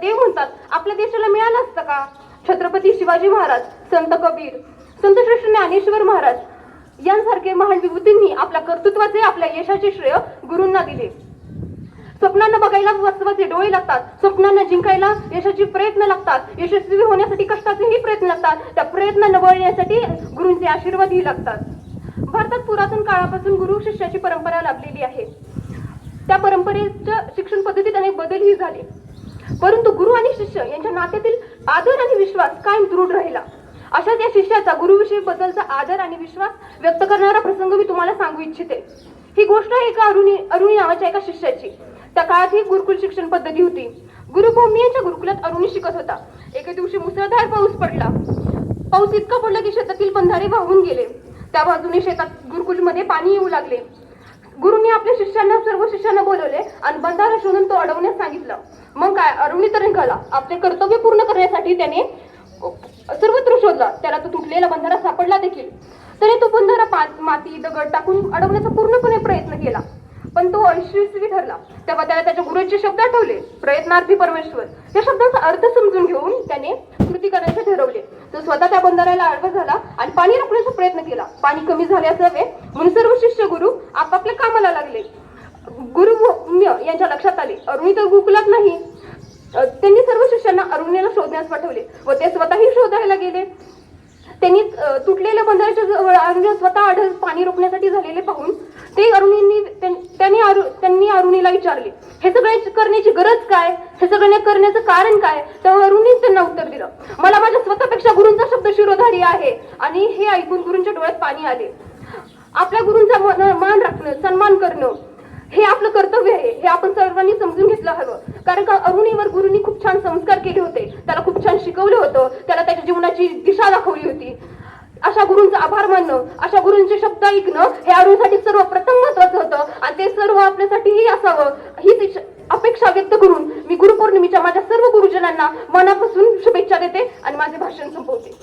देव म्हणतात आपल्या देशाला मिळालं असतं का? छत्रपती शिवाजी महाराज संत कबीर संत श्रेष्ठ ज्ञानेश्वर महाराज यांसारखे महान विभूतींनी आपल्या कर्तृत्वाचे आपल्या यशाचे श्रेय गुरूंना दिले. स्वप्नांना बघायला वास्तवाचे डोळे लागतात स्वप्नांना जिंकायला यशाचे प्रयत्न लागतात यशस्वी होण्यासाठी कष्टाचेही प्रयत्न लागतात त्या प्रयत्न वळण्यासाठी गुरूंचे आशीर्वादही लागतात. भारतात पुरातन काळापासून गुरु शिष्याची परंपरा लाभलेली आहे. त्या परंपरेच्या शिक्षण पद्धतीत अनेक बदलही झाले. परंतु गुरु आणि शिष्य यांच्या नात्यातील आदर आणि विश्वास कायम दृढ राहिला. अशा त्या शिष्याचा गुरुविषयी बद्दलचा आदर आणि विश्वास व्यक्त करणारा प्रसंग मी तुम्हाला सांगू इच्छिते. ही गोष्ट आहे एका अरुणी अरुणी नावाच्या एका शिष्याची. त्या काळात ही गुरुकुल शिक्षण पद्धती होती. गुरु गुरुभूमी यांच्या गुरुकुलात अरुणी शिकत होता. एके दिवशी मुसळधार पाऊस पडला. पाऊस इतका पडला की शेतातील बंधारे वाहून गेले. त्या बाजूने शेतात गुरुकुलमध्ये पाणी येऊ लागले. गुरुंनी आपल्या शिष्यांना सर्व शिष्यांना बोलवले आणि बंधारा शोधून तो अडवण्यास सांगितलं. मग काय अरुणी तर आपले कर्तव्य पूर्ण करण्यासाठी त्याने सर्वत्र शोधला. त्याला तो तुटलेला बंधारा सापडला देखील. त्याने तो बंधारा पा- माती दगड टाकून अडवण्याचा पूर्णपणे प्रयत्न केला. पण तो अयशस्वी ठरला. तेव्हा त्याला त्याच्या गुरुचे शब्द आठवले. प्रयत्नार्थी परमेश्वर. या शब्दाचा अर्थ समजून घेऊन त्याने कृती करण्याचे ठरवले. तो स्वतः त्या बंधाऱ्याला आडवा झाला आणि पाणी रोखण्याचा प्रयत्न केला. पाणी कमी झाले असावे म्हणून सर्व शिष्य गुरु आपापल्या कामाला लागले. गुरु यांच्या लक्षात आले. अरुणी तर गोकुलात नाही. त्यांनी सर्व शिष्यांना अरुणीला शोधण्यास पाठवले व ते स्वतःही शोधायला गेले. त्यांनी तुटलेल्या बंधाऱ्याच्या जवळ अरुणी स्वतः आढळ पाणी रोखण्यासाठी झालेले पाहून ते अरुणींनी त्यां- त्यांनी अरु त्यांनी अरुणीला विचारले हे सगळे करण्याची गरज काय? हे सगळं करण्याचं कारण काय? तर अरुणीने त्यांना उत्तर दिलं मला माझ्या स्वतःपेक्षा गुरूंचा शब्द शिरोधारी आहे. आणि हे ऐकून गुरूंच्या डोळ्यात पाणी आले. आपल्या गुरूंचा मान राखणं सन्मान करणं हे आपलं कर्तव्य आहे. हे आपण सर्वांनी कारण का अरुणीवर गुरुनी खूप छान संस्कार केले होते. त्याला खूप छान शिकवलं होतं. त्याला त्याच्या जीवनाची दिशा दाखवली होती. अशा गुरूंचा आभार मानणं अशा गुरूंचे शब्द ऐकणं हे अरुणसाठी सर्वप्रथम महत्वाचं होतं. आणि ते सर्व आपल्यासाठीही असावं. हीच अपेक्षा व्यक्त करून मी गुरुपौर्णिमेच्या माझ्या सर्व गुरुजनांना मनापासून शुभेच्छा देते आणि माझे भाषण संपवते.